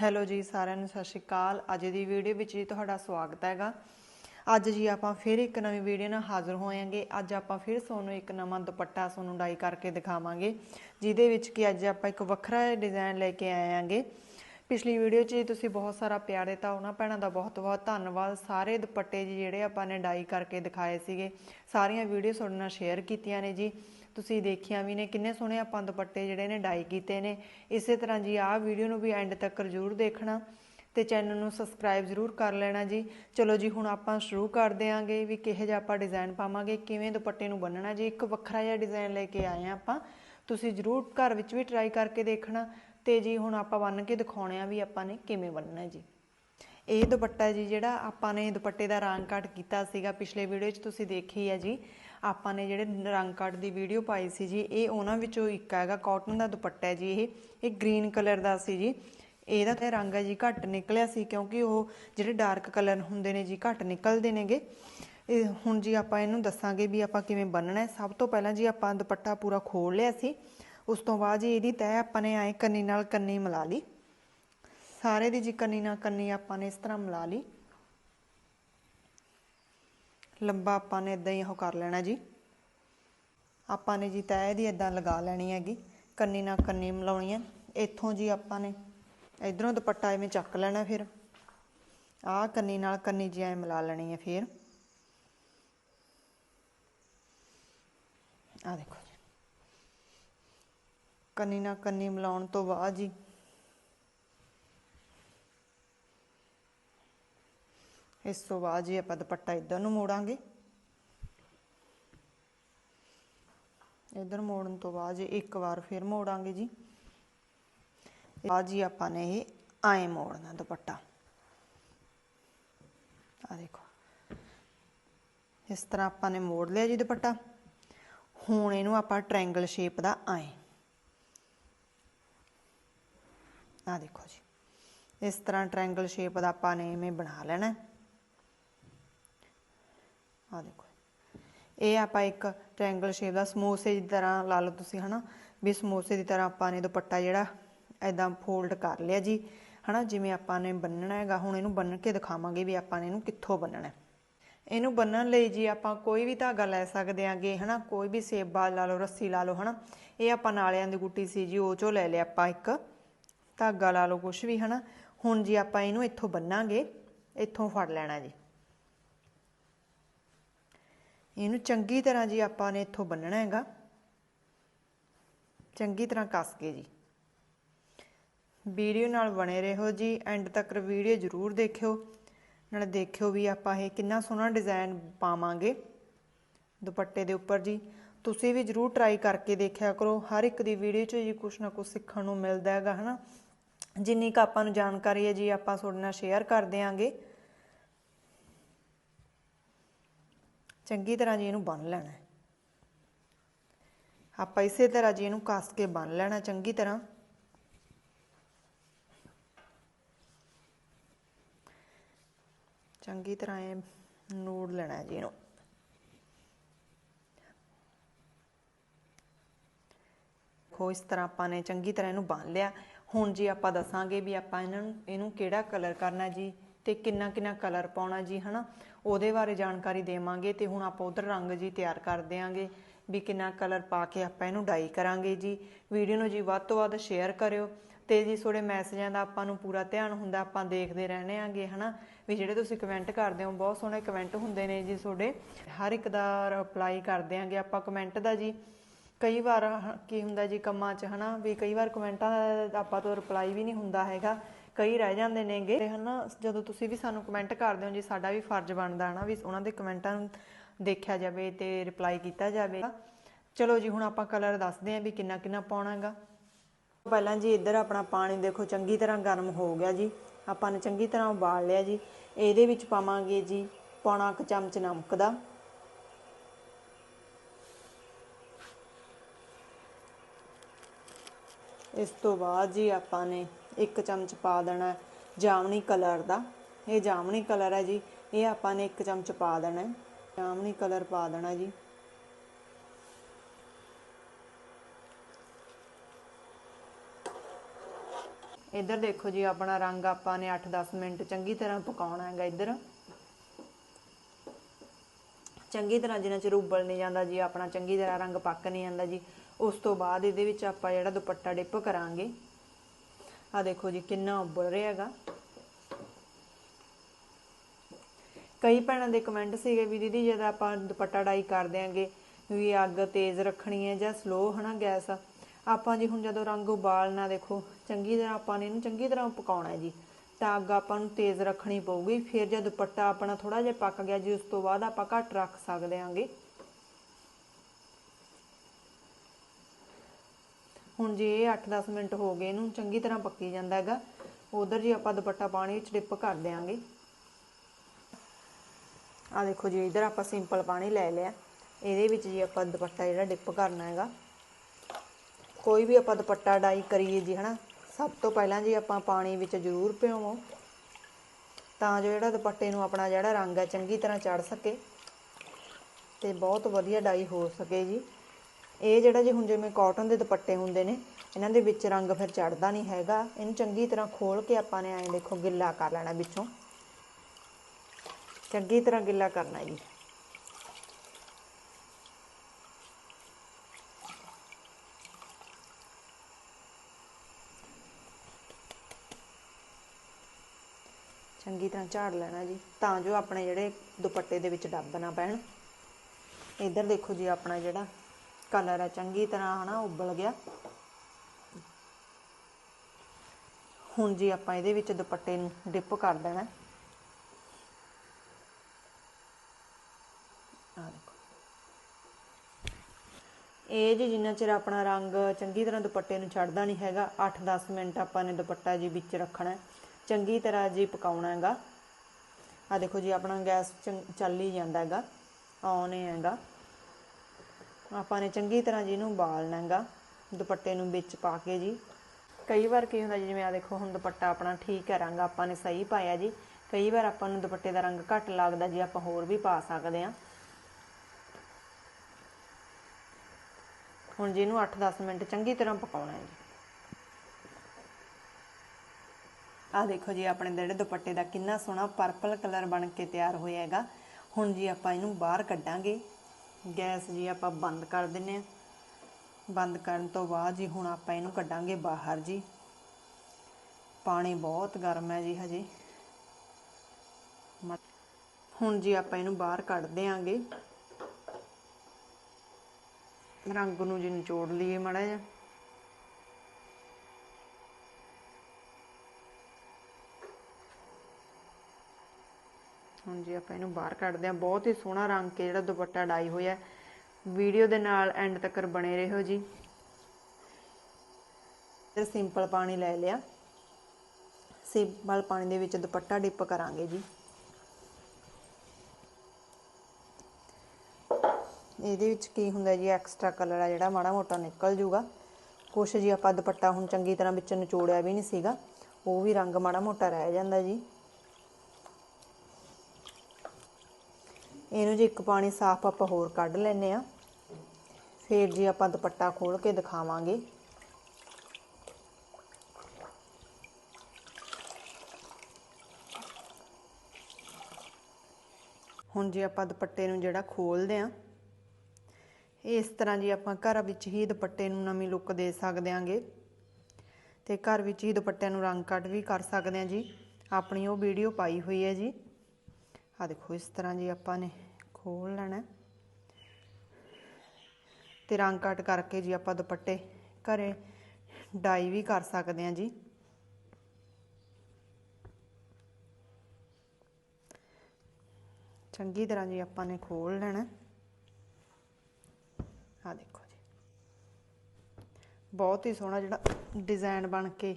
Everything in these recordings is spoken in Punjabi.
ਹੈਲੋ ਜੀ, ਸਾਰਿਆਂ ਨੂੰ ਸਤਿ ਸ਼੍ਰੀ ਅਕਾਲ। ਅੱਜ ਦੀ ਵੀਡੀਓ ਵਿੱਚ ਜੀ ਤੁਹਾਡਾ ਸਵਾਗਤ ਹੈਗਾ। ਅੱਜ ਜੀ ਆਪਾਂ ਫਿਰ ਇੱਕ ਨਵੀਂ ਵੀਡੀਓ ਨਾਲ ਹਾਜ਼ਰ ਹੋਵਾਂਗੇ। ਅੱਜ ਆਪਾਂ ਫਿਰ ਤੁਹਾਨੂੰ ਇੱਕ ਨਵਾਂ ਦੁਪੱਟਾ ਤੁਹਾਨੂੰ ਡਾਈ ਕਰਕੇ ਦਿਖਾਵਾਂਗੇ, ਜਿਹਦੇ ਵਿੱਚ ਕਿ ਅੱਜ ਆਪਾਂ ਇੱਕ ਵੱਖਰਾ ਡਿਜ਼ਾਈਨ ਲੈ ਕੇ ਆਏ ਆਂਗੇ ਪਿਛਲੀ ਵੀਡੀਓ 'ਚ ਤੁਸੀਂ ਬਹੁਤ ਸਾਰਾ ਪਿਆਰ ਦਿੱਤਾ, ਉਹਨਾਂ ਭੈਣਾਂ ਦਾ ਬਹੁਤ ਬਹੁਤ ਧੰਨਵਾਦ। ਸਾਰੇ ਦੁਪੱਟੇ ਜੀ ਜਿਹੜੇ ਆਪਾਂ ਨੇ ਡਾਈ ਕਰਕੇ ਦਿਖਾਏ ਸੀਗੇ, ਸਾਰੀਆਂ ਵੀਡੀਓ ਤੁਹਾਡੇ ਨਾਲ ਸ਼ੇਅਰ ਕੀਤੀਆਂ ਨੇ ਜੀ। ਤੁਸੀਂ ਦੇਖਿਆ ਵੀ ਨੇ, ਕਿੰਨੇ ਸੋਹਣੇ ਆਪਾਂ ਦੁਪੱਟੇ ਜਿਹੜੇ ਨੇ ਡਾਈ ਕੀਤੇ ਨੇ। ਇਸੇ ਤਰ੍ਹਾਂ ਜੀ ਆਹ ਵੀਡੀਓ ਨੂੰ ਵੀ ਐਂਡ ਤੱਕ ਜ਼ਰੂਰ ਦੇਖਣਾ ਤੇ ਚੈਨਲ ਨੂੰ ਸਬਸਕ੍ਰਾਈਬ ਜ਼ਰੂਰ ਕਰ ਲੈਣਾ ਜੀ। ਚਲੋ ਜੀ, ਹੁਣ ਆਪਾਂ ਸ਼ੁਰੂ ਕਰ ਦਿਆਂਗੇ ਵੀ ਕਿਹੋ ਜਿਹਾ ਆਪਾਂ ਡਿਜ਼ਾਈਨ ਪਾਵਾਂਗੇ, ਕਿਵੇਂ ਦੁਪੱਟੇ ਨੂੰ ਬੰਨਣਾ ਜੀ। ਇੱਕ ਵੱਖਰਾ ਜਿਹਾ ਡਿਜ਼ਾਈਨ ਲੈ ਕੇ ਆਏ ਆ ਆਪਾਂ। ਤੁਸੀਂ ਜ਼ਰੂਰ ਘਰ ਵਿੱਚ ਵੀ ਟਰਾਈ ਕਰਕੇ ਦੇਖਣਾ। ਤੇ ਜੀ ਹੁਣ ਆਪਾਂ ਬੰਨ ਕੇ ਦਿਖਾਉਣੇ ਆ ਵੀ ਆਪਾਂ ਨੇ ਕਿਵੇਂ ਬੰਨਣਾ ਜੀ। ਇਹ ਦੁਪੱਟਾ ਜੀ ਜਿਹੜਾ ਆਪਾਂ ਨੇ ਦੁਪੱਟੇ ਦਾ ਰੰਗ ਕੱਟ ਕੀਤਾ ਸੀਗਾ, ਪਿਛਲੇ ਵੀਡੀਓ 'ਚ ਤੁਸੀਂ ਦੇਖੀ ਹੈ ਜੀ। ਆਪਾਂ ਨੇ ਜਿਹੜੇ ਰੰਗ ਕੱਟ ਦੀ ਵੀਡੀਓ ਪਾਈ ਸੀ ਜੀ, ਇਹ ਉਹਨਾਂ ਵਿੱਚੋਂ ਇੱਕ ਹੈਗਾ ਕਾਟਨ ਦਾ ਦੁਪੱਟਾ ਹੈ ਜੀ ਇਹ ਇਹ ਗ੍ਰੀਨ ਕਲਰ ਦਾ ਸੀ ਜੀ। ਇਹਦਾ ਤੇ ਰੰਗ ਹੈ ਜੀ ਘੱਟ ਨਿਕਲਿਆ ਸੀ ਕਿਉਂਕਿ ਉਹ ਜਿਹੜੇ ਡਾਰਕ ਕਲਰ ਹੁੰਦੇ ਨੇ ਜੀ ਘੱਟ ਨਿਕਲਦੇ ਨੇਗੇ। ਇਹ ਹੁਣ ਜੀ ਆਪਾਂ ਇਹਨੂੰ ਦੱਸਾਂਗੇ ਵੀ ਆਪਾਂ ਕਿਵੇਂ ਬੰਨਣਾ ਹੈ। ਸਭ ਤੋਂ ਪਹਿਲਾਂ ਜੀ ਆਪਾਂ ਦੁਪੱਟਾ ਪੂਰਾ ਖੋਲ ਲਿਆ ਸੀ। ਉਸ ਤੋਂ ਬਾਅਦ ਜੀ ਇਹਦੀ ਤਹਿ ਆਪਾਂ ਨੇ ਐ ਕੰਨੀ ਨਾਲ ਕੰਨੀ ਮਿਲਾ ਲਈ। ਸਾਰੇ ਦੀ ਜੀ ਕੰਨੀ ਨਾਲ ਕੰਨੀ ਆਪਾਂ ਨੇ ਇਸ ਤਰ੍ਹਾਂ ਮਿਲਾ ਲਈ। ਲੰਬਾ ਆਪਾਂ ਨੇ ਇਦਾਂ ਹੀ ਉਹ ਕਰ ਲੈਣਾ ਜੀ। ਆਪਾਂ ਨੇ ਜੀ ਤਹਿ ਦੀ ਇਦਾਂ ਲਗਾ ਲੈਣੀ ਹੈਗੀ, ਕੰਨੀ ਨਾਲ ਕੰਨੀ ਮਿਲਾਉਣੀ ਹੈ ਇੱਥੋਂ ਜੀ ਆਪਾਂ ਨੇ ਇਧਰੋਂ ਦੁਪੱਟਾ ਐਵੇਂ ਚੱਕ ਲੈਣਾ ਫਿਰ। ਆਹ ਕੰਨੀ ਨਾਲ ਕੰਨੀ ਜੀ ਐ ਮਿਲਾ ਲੈਣੀ ਹੈ ਫਿਰ। ਆ ਦੇਖੋ। ਕੰਨੀ ਨਾਲ ਕੰਨੀ ਮਿਲਾਉਣ ਤੋਂ ਬਾਅਦ ਜੀ ਇਸ ਤੋਂ ਬਾਅਦ ਜੀ ਆਪਾਂ ਦੁਪੱਟਾ ਇਧਰ ਨੂੰ ਮੋੜਾਂਗੇ। ਇਧਰ ਮੋੜਨ ਤੋਂ ਬਾਅਦ ਜੀ ਇੱਕ ਵਾਰ ਫਿਰ ਮੋੜਾਂਗੇ ਜੀ। ਬਾਅਦ ਜੀ ਆਪਾਂ ਨੇ ਇਹ ਆਏ ਮੋੜਨਾ ਦੁਪੱਟਾ। ਆ ਦੇਖੋ। ਇਸ ਤਰ੍ਹਾਂ ਆਪਾਂ ਨੇ ਮੋੜ ਲਿਆ ਜੀ ਦੁਪੱਟਾ। ਹੁਣ ਇਹਨੂੰ ਆਪਾਂ ਟ੍ਰਾਇੰਗਲ ਸ਼ੇਪ ਦਾ ਆਏ ਆ ਦੇਖੋ ਜੀ। ਇਸ ਤਰ੍ਹਾਂ ਟ੍ਰਾਇੰਗਲ ਸ਼ੇਪ ਦਾ ਆਪਾਂ ਨੇ ਇਵੇਂ ਬਣਾ ਲੈਣਾ। ਆ ਦੇਖੋ। ਇਹ ਆਪਾਂ ਇੱਕ ਟ੍ਰਾਇੰਗਲ ਸ਼ੇਪ ਦਾ ਸਮੋਸੇ ਦੀ ਤਰ੍ਹਾਂ ਲਾ ਲਓ ਤੁਸੀਂ, ਹਨਾ? ਵੀ ਸਮੋਸੇ ਦੀ ਤਰ੍ਹਾਂ ਆਪਾਂ ਨੇ ਦੁਪੱਟਾ ਜਿਹੜਾ ਐਦਾਂ ਫੋਲਡ ਕਰ ਲਿਆ ਜੀ। ਹਨਾ? ਜਿਵੇਂ ਆਪਾਂ ਨੇ ਬੰਨਣਾ ਹੈਗਾ, ਹੁਣ ਇਹਨੂੰ ਬੰਨ ਕੇ ਦਿਖਾਵਾਂਗੇ ਵੀ ਆਪਾਂ ਨੇ ਇਹਨੂੰ ਕਿੱਥੋਂ ਬੰਨਣਾ। ਇਹਨੂੰ ਬੰਨਣ ਲਈ ਜੀ ਆਪਾਂ ਕੋਈ ਵੀ ਧਾਗਾ ਲੈ ਸਕਦੇ ਆਂਗੇ, ਹਨਾ? ਕੋਈ ਵੀ ਸੇਬਾ ਲਾ ਲਓ, ਰੱਸੀ ਲਾ ਲਓ, ਹਨਾ? ਇਹ ਆਪਾਂ ਨਾਲਿਆਂ ਦੀ ਗੁੱਟੀ ਸੀ ਜੀ, ਉਹ ਚੋਂ ਲੈ ਲਿਆ ਆਪਾਂ ਇੱਕ। ਧਾਗਾ ਲਾ ਲਓ ਕੁਝ ਵੀ, ਹਨਾ? ਹੁਣ ਜੀ ਆਪਾਂ ਇਹਨੂੰ ਇੱਥੋਂ ਬੰਨਾਂਗੇ, ਇੱਥੋਂ ਫੜ ਲੈਣਾ ਜੀ। ਇਹਨੂੰ ਚੰਗੀ ਤਰ੍ਹਾਂ ਜੀ ਆਪਾਂ ਨੇ ਇੱਥੋਂ ਬੰਨਣਾ ਹੈਗਾ। ਚੰਗੀ ਤਰ੍ਹਾਂ ਕੱਸ ਕੇ ਜੀ। ਵੀਡੀਓ ਨਾਲ ਬਣੇ ਰਹੋ ਜੀ, ਐਂਡ ਤੱਕ ਵੀਡੀਓ ਜ਼ਰੂਰ ਦੇਖਿਓ। ਨਾਲ ਦੇਖਿਓ ਵੀ ਆਪਾਂ ਇਹ ਕਿੰਨਾ ਸੋਹਣਾ ਡਿਜ਼ਾਈਨ ਪਾਵਾਂਗੇ। ਦੁਪੱਟੇ ਦੇ ਉੱਪਰ ਜੀ। ਤੁਸੀਂ ਵੀ ਜ਼ਰੂਰ ਟਰਾਈ ਕਰਕੇ ਦੇਖਿਆ ਕਰੋ। ਹਰ ਇੱਕ ਦੀ ਵੀਡੀਓ 'ਚ ਜੀ ਕੁਛ ਨਾ ਕੁਛ ਸਿੱਖਣ ਨੂੰ ਮਿਲਦਾ ਹੈਗਾ, ਹਨਾ? ਜਿੰਨੀ ਕੁ ਆਪਾਂ ਨੂੰ ਜਾਣਕਾਰੀ ਹੈ ਜੀ, ਆਪਾਂ ਤੁਹਾਡੇ ਨਾਲ ਸ਼ੇਅਰ ਕਰ ਦਿਆਂਗੇ। ਚੰਗੀ ਤਰ੍ਹਾਂ ਜੀ ਇਹਨੂੰ ਬੰਨ ਲੈਣਾ ਹੈ। ਆਪਾਂ ਇਸੇ ਤਰ੍ਹਾਂ ਜੀ ਇਹਨੂੰ ਕੱਸ ਕੇ ਬੰਨ ਲੈਣਾ ਚੰਗੀ ਤਰ੍ਹਾਂ। ਚੰਗੀ ਤਰ੍ਹਾਂ ਇਹ ਨੂੜ ਲੈਣਾ ਜੀ ਇਹਨੂੰ। ਖੋ ਇਸ ਤਰ੍ਹਾਂ ਆਪਾਂ ਨੇ ਚੰਗੀ ਤਰ੍ਹਾਂ ਇਹਨੂੰ ਬੰਨ ਲਿਆ। ਹੁਣ ਜੀ ਆਪਾਂ ਦੱਸਾਂਗੇ ਵੀ ਆਪਾਂ ਇਹਨਾਂ ਨੂੰ, ਇਹਨੂੰ ਕਿਹੜਾ ਕਲਰ ਕਰਨਾ ਜੀ ਤੇ ਕਿੰਨਾ ਕਿੰਨਾ ਕਲਰ ਪਾਉਣਾ ਜੀ, ਹਨਾ? ਉਹਦੇ ਬਾਰੇ ਜਾਣਕਾਰੀ ਦੇਵਾਂਗੇ ਤੇ ਹੁਣ ਆਪਾਂ ਉਧਰ ਰੰਗ ਜੀ ਤਿਆਰ ਕਰ ਦਿਆਂਗੇ ਵੀ ਕਿੰਨਾ ਕਲਰ ਪਾ ਕੇ ਆਪਾਂ ਇਹਨੂੰ ਡਾਈ ਕਰਾਂਗੇ ਜੀ। ਵੀਡੀਓ ਨੂੰ ਜੀ ਵੱਧ ਤੋਂ ਵੱਧ ਸ਼ੇਅਰ ਕਰਿਓ ਤੇ ਜੀ ਤੁਹਾਡੇ ਮੈਸੇਜਾਂ ਦਾ ਆਪਾਂ ਨੂੰ ਪੂਰਾ ਧਿਆਨ ਹੁੰਦਾ, ਆਪਾਂ ਦੇਖਦੇ ਰਹਿੰਦੇ ਆਂਗੇ, ਹਨਾ? ਵੀ ਜਿਹੜੇ ਤੁਸੀਂ ਕਮੈਂਟ ਕਰਦੇ ਹੋ, ਬਹੁਤ ਸੋਹਣੇ ਕਮੈਂਟ ਹੁੰਦੇ ਨੇ ਜੀ ਤੁਹਾਡੇ। ਹਰ ਇੱਕ ਦਾ ਰਿਪਲਾਈ ਕਰਦੇ ਆਂਗੇ ਆਪਾਂ ਕਮੈਂਟ ਦਾ ਜੀ। ਕਈ ਵਾਰ ਕੀ ਹੁੰਦਾ ਜੀ ਕੰਮਾਂ 'ਚ, ਹਨਾ, ਵੀ ਕਈ ਵਾਰ ਕਮੈਂਟਾਂ ਦਾ ਆਪਾਂ ਤੋਂ ਰਿਪਲਾਈ ਵੀ ਨਹੀਂ ਹੁੰਦਾ ਹੈਗਾ। ਕਈ ਰਹਿ ਜਾਂਦੇ ਨੇਗੇ। ਤੇ ਹਨਾ, ਜਦੋਂ ਤੁਸੀਂ ਵੀ ਸਾਨੂੰ ਕਮੈਂਟ ਕਰਦੇ ਹੋ ਜੀ, ਸਾਡਾ ਵੀ ਫਰਜ਼ ਬਣਦਾ, ਹਨਾ, ਵੀ ਉਹਨਾਂ ਦੇ ਕਮੈਂਟਾਂ ਨੂੰ ਦੇਖਿਆ ਜਾਵੇ ਤੇ ਰਿਪਲਾਈ ਕੀਤਾ ਜਾਵੇ। ਚਲੋ ਜੀ, ਹੁਣ ਆਪਾਂ ਕਲਰ ਦੱਸਦੇ ਆਂ ਵੀ ਕਿੰਨਾ ਕਿੰਨਾ ਪਾਉਣਾ ਹੈਗਾ ਪਹਿਲਾਂ ਜੀ ਇੱਧਰ ਆਪਣਾ ਪਾਣੀ ਦੇਖੋ, ਚੰਗੀ ਤਰ੍ਹਾਂ ਗਰਮ ਹੋ ਗਿਆ ਜੀ। ਆਪਾਂ ਨੇ ਚੰਗੀ ਤਰ੍ਹਾਂ ਉਬਾਲ ਲਿਆ ਜੀ। ਇਹਦੇ ਵਿੱਚ ਪਾਵਾਂਗੇ ਜੀ, ਪੌਣਾ ਕੁ ਚਮਚ ਨਮਕ ਦਾ। ਇਸ ਤੋਂ ਬਾਅਦ ਜੀ ਆਪਾਂ ਨੇ ਇੱਕ ਚਮਚ ਪਾ ਦੇਣਾ ਜਾਮਣੀ ਕਲਰ ਦਾ। ਇਹ ਜਾਮਣੀ ਕਲਰ ਹੈ ਜੀ, ਇਹ ਆਪਾਂ ਨੇ ਇੱਕ ਚਮਚ ਪਾ ਦੇਣਾ ਜਾਮਣੀ ਕਲਰ ਪਾ ਦੇਣਾ ਜੀ। ਇੱਧਰ ਦੇਖੋ ਜੀ, ਆਪਣਾ ਰੰਗ ਆਪਾਂ ਨੇ 8-10 ਮਿੰਟ ਚੰਗੀ ਤਰ੍ਹਾਂ ਪਕਾਉਣਾ ਹੈਗਾ ਇੱਧਰ। ਚੰਗੀ ਤਰ੍ਹਾਂ ਜਿੰਨਾ ਚਿਰ ਉਬਲ ਨਹੀਂ ਜਾਂਦਾ ਜੀ, ਆਪਣਾ ਚੰਗੀ ਤਰ੍ਹਾਂ ਰੰਗ ਪੱਕ ਨਹੀਂ ਜਾਂਦਾ ਜੀ। ਉਸ ਤੋਂ ਬਾਅਦ ਇਹਦੇ ਵਿੱਚ ਆਪਾਂ ਜਿਹੜਾ ਦੁਪੱਟਾ ਡਿਪ ਕਰਾਂਗੇ। ਆ ਦੇਖੋ ਜੀ, ਕਿੰਨਾ ਉਬਲ ਰਿਹਾ ਹੈਗਾ। ਕਈ ਭੈਣਾਂ ਦੇ ਕਮੈਂਟ ਸੀਗੇ ਵੀ ਦੀਦੀ, ਜਦ ਆਪਾਂ ਦੁਪੱਟਾ ਡਾਈ ਕਰ ਦਿਆਂਗੇ ਵੀ ਅੱਗ ਤੇਜ਼ ਰੱਖਣੀ ਹੈ ਜਾਂ ਸਲੋ ਹਨਾ ਗੈਸ, ਆਪਾਂ ਜੀ ਹੁਣ ਜਦੋਂ ਰੰਗ ਉਬਾਲਣਾ ਦੇਖੋ, ਚੰਗੀ ਤਰ੍ਹਾਂ ਆਪਾਂ ਨੇ ਇਹਨੂੰ ਚੰਗੀ ਤਰ੍ਹਾਂ ਪਕਾਉਣਾ ਹੈ ਜੀ। ਤਾਂ ਅੱਗ ਆਪਾਂ ਨੂੰ ਤੇਜ਼ ਰੱਖਣੀ ਪਊਗੀ, ਫਿਰ ਜਦ ਦੁਪੱਟਾ ਆਪਣਾ ਥੋੜਾ ਜਿਹਾ ਪੱਕ ਗਿਆ ਜੀ, ਉਸ ਤੋਂ ਬਾਅਦ ਆਪਾਂ ਘੱਟ ਰੱਖ ਸਕਦੇ ਆਂਗੇ ਹੁਣ ਜੇ ਇਹ 8-10 ਮਿੰਟ ਹੋ ਗਏ, ਇਹਨੂੰ ਚੰਗੀ ਤਰ੍ਹਾਂ ਪੱਕੀ ਜਾਂਦਾ ਹੈਗਾ, ਉਧਰ ਜੀ ਆਪਾਂ ਦੁਪੱਟਾ ਪਾਣੀ ਵਿੱਚ ਡਿਪ ਕਰ ਦਿਆਂਗੇ। ਆ ਦੇਖੋ ਜੀ, ਇਧਰ ਆਪਾਂ ਸਿੰਪਲ ਪਾਣੀ ਲੈ ਲਿਆ। ਇਹਦੇ ਵਿੱਚ ਜੀ ਆਪਾਂ ਦੁਪੱਟਾ ਜਿਹੜਾ ਡਿਪ ਕਰਨਾ ਹੈਗਾ। ਕੋਈ ਵੀ ਆਪਾਂ ਦੁਪੱਟਾ ਡਾਈ ਕਰੀਏ ਜੀ, ਹਨਾ। ਸਭ ਤੋਂ ਪਹਿਲਾਂ ਜੀ ਆਪਾਂ ਪਾਣੀ ਵਿੱਚ ਜ਼ਰੂਰ ਭਿਓਵੋ ਤਾਂ ਜੋ ਜਿਹੜਾ ਦੁਪੱਟੇ ਨੂੰ ਆਪਣਾ ਜਿਹੜਾ ਰੰਗ ਹੈ, ਚੰਗੀ ਤਰ੍ਹਾਂ ਚੜ ਸਕੇ। ਤੇ ਬਹੁਤ ਵਧੀਆ ਡਾਈ ਹੋ ਸਕੇ ਜੀ। ਇਹ ਜਿਹੜਾ ਜੇ ਹੁਣ ਜਿਵੇਂ ਕਾਟਨ ਦੇ ਦੁਪੱਟੇ ਹੁੰਦੇ ਨੇ, ਇਹਨਾਂ ਦੇ ਵਿੱਚ ਰੰਗ ਫਿਰ ਚੜਦਾ ਨਹੀਂ ਹੈਗਾ। ਇਹਨੂੰ ਚੰਗੀ ਤਰ੍ਹਾਂ ਖੋਲ ਕੇ ਆਪਾਂ ਨੇ ਐਂ ਦੇਖੋ ਗਿੱਲਾ ਕਰ ਲੈਣਾ ਵਿੱਚੋਂ। ਚੰਗੀ ਤਰ੍ਹਾਂ ਗਿੱਲਾ ਕਰਨਾ ਜੀ। ਚੰਗੀ ਤਰ੍ਹਾਂ ਝਾੜ ਲੈਣਾ ਜੀ। ਤਾਂ ਜੋ ਆਪਣੇ ਜਿਹੜੇ ਦੁਪੱਟੇ ਦੇ ਵਿੱਚ ਡੱਬ ਨਾ ਪੈਣ। ਇੱਧਰ ਦੇਖੋ ਜੀ ਆਪਣਾ ਜਿਹੜਾ ਕਲਰ ਹੈ ਚੰਗੀ ਤਰ੍ਹਾਂ ਹਨਾ ਉਬਲ ਗਿਆ। ਹੁਣ ਜੀ ਆਪਾਂ ਇਹਦੇ ਵਿੱਚ ਦੁਪੱਟੇ ਨੂੰ ਡਿਪ ਕਰ ਦੇਣਾ। ਇਹ ਜੀ ਜਿੰਨਾ ਚਿਰ ਆਪਣਾ ਰੰਗ ਚੰਗੀ ਤਰ੍ਹਾਂ ਦੁਪੱਟੇ ਨੂੰ ਛੱਡਦਾ ਨਹੀਂ ਹੈਗਾ 8-10 ਮਿੰਟ ਆਪਾਂ ਨੇ ਦੁਪੱਟਾ ਜੀ ਵਿੱਚ ਰੱਖਣਾ। ਚੰਗੀ ਤਰ੍ਹਾਂ ਜੀ ਪਕਾਉਣਾ ਹੈਗਾ। ਆ ਦੇਖੋ ਜੀ ਆਪਣਾ ਗੈਸ ਚੱਲ ਹੀ ਜਾਂਦਾ ਹੈਗਾ ਔਨ ਹੀ ਹੈਗਾ। ਆਪਾਂ ਨੇ ਚੰਗੀ ਤਰ੍ਹਾਂ ਜੀ ਇਹਨੂੰ ਉਬਾਲਣਾ ਹੈਗਾ, ਦੁਪੱਟੇ ਨੂੰ ਵਿੱਚ ਪਾ ਕੇ ਜੀ। ਕਈ ਵਾਰ ਕੀ ਹੁੰਦਾ ਜਿਵੇਂ ਆ ਦੇਖੋ, ਹੁਣ ਦੁਪੱਟਾ ਆਪਣਾ ਠੀਕ ਹੈ, ਰੰਗ ਆਪਾਂ ਨੇ ਸਹੀ ਪਾਇਆ ਜੀ। ਕਈ ਵਾਰ ਆਪਾਂ ਨੂੰ ਦੁਪੱਟੇ ਦਾ ਰੰਗ ਘੱਟ ਲੱਗਦਾ ਜੀ, ਆਪਾਂ ਹੋਰ ਵੀ ਪਾ ਸਕਦੇ ਹਾਂ। ਹੁਣ ਜੀ ਇਹਨੂੰ 8-10 ਮਿੰਟ ਚੰਗੀ ਤਰ੍ਹਾਂ ਪਕਾਉਣਾ ਹੈ ਜੀ। ਆ ਦੇਖੋ ਜੀ, ਆਪਣੇ ਜਿਹੜੇ ਦੁਪੱਟੇ ਦਾ ਕਿੰਨਾ ਸੋਹਣਾ ਪਰਪਲ ਕਲਰ ਬਣ ਕੇ ਤਿਆਰ ਹੋਇਆ ਹੈਗਾ। ਹੁਣ ਜੀ ਆਪਾਂ ਇਹਨੂੰ ਬਾਹਰ ਕੱਢਾਂਗੇ। ਗੈਸ ਜੀ ਆਪਾਂ ਬੰਦ ਕਰ ਦਿੰਨੇ ਆ। ਬੰਦ ਕਰਨ ਤੋਂ ਬਾਅਦ ਜੀ ਹੁਣ ਆਪਾਂ ਇਹਨੂੰ ਕੱਢਾਂਗੇ ਬਾਹਰ ਜੀ। ਪਾਣੀ ਬਹੁਤ ਗਰਮ ਹੈ ਜੀ ਹਜੇ। ਹੁਣ ਜੀ ਆਪਾਂ ਇਹਨੂੰ ਬਾਹਰ ਕੱਢ ਦਿਆਂਗੇ। ਰੰਗ ਨੂੰ ਜੀ ਨਿਚੋੜ ਲਈਏ ਮਾੜਾ ਜਿਹਾ। ਹੁਣ ਜੀ ਆਪਾਂ ਇਹਨੂੰ ਬਾਹਰ ਕੱਢਦੇ ਹਾਂ, ਬਹੁਤ ਹੀ ਸੋਹਣਾ ਰੰਗ ਕੇ ਜਿਹੜਾ ਦੁਪੱਟਾ ਡਾਈ ਹੋਇਆ ਵੀਡੀਓ ਦੇ ਨਾਲ ਐਂਡ ਤੱਕ ਬਣੇ ਰਹੋ ਜੀ। ਤੇ ਸਿੰਪਲ ਪਾਣੀ ਲੈ ਲਿਆ। ਸਿੰਪਲ ਪਾਣੀ ਦੇ ਵਿੱਚ ਦੁਪੱਟਾ ਡਿਪ ਕਰਾਂਗੇ ਜੀ। ਇਹਦੇ ਵਿੱਚ ਕੀ ਹੁੰਦਾ ਜੀ ਐਕਸਟਰਾ ਕਲਰ ਆ ਜਿਹੜਾ, ਮਾੜਾ ਮੋਟਾ ਨਿਕਲ ਜੂਗਾ। ਕੁਛ ਜੀ ਆਪਾਂ ਦੁਪੱਟਾ ਹੁਣ ਚੰਗੀ ਤਰ੍ਹਾਂ ਵਿੱਚ ਨਿਚੋੜਿਆ ਵੀ ਨਹੀਂ ਸੀਗਾ। ਉਹ ਵੀ ਰੰਗ ਮਾੜਾ ਮੋਟਾ ਰਹਿ ਜਾਂਦਾ ਜੀ। ਇਹਨੂੰ ਜੀ ਇੱਕ ਪਾਣੀ ਸਾਫ਼ ਆਪਾਂ ਹੋਰ ਕੱਢ ਲੈਨੇ ਆ ਫਿਰ ਜੀ ਆਪਾਂ ਦੁਪੱਟਾ ਖੋਲ ਕੇ ਦਿਖਾਵਾਂਗੇ। ਹੁਣ ਜੀ ਆਪਾਂ ਦੁਪੱਟੇ ਨੂੰ ਜਿਹੜਾ ਖੋਲਦੇ ਆ ਇਸ ਤਰ੍ਹਾਂ ਜੀ ਆਪਾਂ ਘਰ ਵਿੱਚ ਹੀ ਦੁਪੱਟੇ ਨੂੰ ਨਵੀਂ ਲੁੱਕ ਦੇ ਸਕਦੇ ਆਂਗੇ ਤੇ ਘਰ ਵਿੱਚ ਹੀ ਦੁਪੱਟਿਆਂ ਨੂੰ ਰੰਗ ਕੱਟ ਵੀ ਕਰ ਸਕਦੇ ਆ ਜੀ। ਆਪਣੀ ਉਹ ਵੀਡੀਓ ਪਾਈ ਹੋਈ ਹੈ ਜੀ। ਆ ਦੇਖੋ, ਇਸ ਤਰ੍ਹਾਂ ਜੀ ਆਪਾਂ ਨੇ ਖੋਲ ਲੈਣਾ। ਤੇ ਰੰਗ ਕੱਟ ਕਰਕੇ ਜੀ ਆਪਾਂ ਦੁਪੱਟੇ ਘਰੇ ਡਾਈ ਵੀ ਕਰ ਸਕਦੇ ਹਾਂ ਜੀ। ਚੰਗੀ ਤਰ੍ਹਾਂ ਜੀ ਆਪਾਂ ਨੇ ਖੋਲ ਲੈਣਾ। ਆ ਦੇਖੋ ਜੀ। ਬਹੁਤ ਹੀ ਸੋਹਣਾ ਜਿਹੜਾ ਡਿਜ਼ਾਈਨ ਬਣ ਕੇ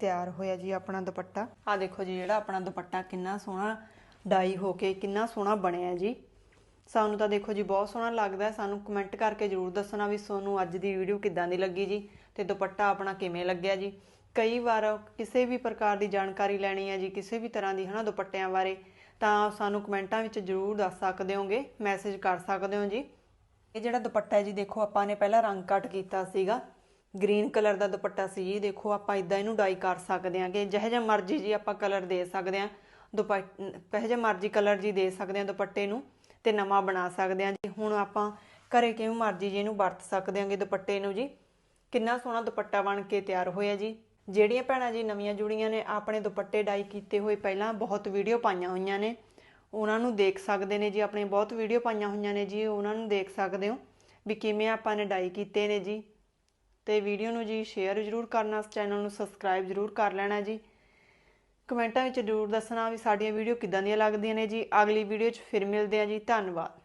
ਤਿਆਰ ਹੋਇਆ ਜੀ ਆਪਣਾ ਦੁਪੱਟਾ। ਆ ਦੇਖੋ ਜੀ, ਜਿਹੜਾ ਆਪਣਾ ਦੁਪੱਟਾ ਕਿੰਨਾ ਸੋਹਣਾ ਡਾਈ ਹੋ ਕੇ ਕਿੰਨਾ ਸੋਹਣਾ ਬਣਿਆ ਜੀ। ਸਾਨੂੰ ਤਾਂ ਦੇਖੋ ਜੀ, ਬਹੁਤ ਸੋਹਣਾ ਲੱਗਦਾ ਸਾਨੂੰ ਕਮੈਂਟ ਕਰਕੇ ਜਰੂਰ ਦੱਸਣਾ ਵੀ ਤੁਹਾਨੂੰ ਅੱਜ ਦੀ ਵੀਡੀਓ ਕਿੱਦਾਂ ਦੀ ਲੱਗੀ ਜੀ ਤੇ ਦੁਪੱਟਾ ਆਪਣਾ ਕਿਵੇਂ ਲੱਗਿਆ ਜੀ। ਕਈ ਵਾਰ ਕਿਸੇ ਵੀ ਪ੍ਰਕਾਰ ਦੀ ਜਾਣਕਾਰੀ ਲੈਣੀ ਹੈ ਜੀ, ਕਿਸੇ ਵੀ ਤਰ੍ਹਾਂ ਦੀ, ਹਨਾ, ਦੁਪੱਟਿਆਂ ਬਾਰੇ, ਤਾਂ ਸਾਨੂੰ ਕਮੈਂਟਾਂ ਵਿੱਚ ਜਰੂਰ ਦੱਸ ਸਕਦੇ ਹੋਗੇ ਮੈਸੇਜ ਕਰ ਸਕਦੇ ਹੋ ਜੀ। ਇਹ ਜਿਹੜਾ ਦੁਪੱਟਾ ਹੈ ਜੀ, ਦੇਖੋ, ਆਪਾਂ ਨੇ ਪਹਿਲਾਂ ਰੰਗ ਕੱਟ ਕੀਤਾ ਸੀਗਾ। ਗ੍ਰੀਨ ਕਲਰ ਦਾ ਦੁਪੱਟਾ ਸੀ ਜੀ, ਦੇਖੋ, ਆਪਾਂ ਇਦਾਂ ਇਹਨੂੰ ਡਾਈ ਕਰ ਸਕਦੇ ਆਂਗੇ ਜਿਹੋ ਜਿਹਾ ਮਰਜ਼ੀ ਜੀ ਆਪਾਂ ਕਲਰ ਦੇ ਸਕਦੇ ਆਂ ਦੁਪੱਟੇ ਜਿਹੋ ਜਿਹਾ ਮਰਜ਼ੀ ਕਲਰ ਜੀ ਦੇ ਸਕਦੇ ਆਂ ਦੁਪੱਟੇ ਨੂੰ ਤੇ ਨਵਾਂ ਬਣਾ ਸਕਦੇ ਆਂ ਜੀ। ਹੁਣ ਆਪਾਂ ਘਰੇ ਕਿਵੇਂ ਮਰਜ਼ੀ ਜੀ ਇਹਨੂੰ ਵਰਤ ਸਕਦੇ ਆਂਗੇ ਦੁਪੱਟੇ ਨੂੰ ਜੀ। ਕਿੰਨਾ ਸੋਹਣਾ ਦੁਪੱਟਾ ਬਣ ਕੇ ਤਿਆਰ ਹੋਇਆ ਜੀ। ਜਿਹੜੀਆਂ ਭੈਣਾਂ ਜੀ ਨਵੀਆਂ ਜੁੜੀਆਂ ਨੇ, ਆਪਣੇ ਦੁਪੱਟੇ ਡਾਈ ਕੀਤੇ ਹੋਏ ਪਹਿਲਾਂ ਬਹੁਤ ਵੀਡੀਓ ਪਾਈਆਂ ਹੋਈਆਂ ਨੇ। ਉਹਨਾਂ ਨੂੰ ਦੇਖ ਸਕਦੇ ਨੇ ਜੀ, ਆਪਣੇ ਬਹੁਤ ਵੀਡੀਓ ਪਾਈਆਂ ਹੋਈਆਂ ਨੇ ਜੀ, ਉਹਨਾਂ ਨੂੰ ਦੇਖ ਸਕਦੇ ਹੋ ਵੀ ਕਿਵੇਂ ਆਪਾਂ ਨੇ ਡਾਈ ਕੀਤੇ ਨੇ ਜੀ। ਤੇ ਵੀਡੀਓ ਨੂੰ ਜੀ ਸ਼ੇਅਰ ਜ਼ਰੂਰ ਕਰਨਾ, ਚੈਨਲ ਨੂੰ ਸਬਸਕ੍ਰਾਈਬ ਜ਼ਰੂਰ ਕਰ ਲੈਣਾ ਜੀ। ਕਮੈਂਟਾਂ ਵਿੱਚ ਜ਼ਰੂਰ ਦੱਸਣਾ ਵੀ ਸਾਡੀਆਂ ਵੀਡੀਓ ਕਿੱਦਾਂ ਦੀਆਂ ਲੱਗਦੀਆਂ ਨੇ ਜੀ। ਅਗਲੀ ਵੀਡੀਓ 'ਚ ਫਿਰ ਮਿਲਦੇ ਹਾਂ ਜੀ। ਧੰਨਵਾਦ।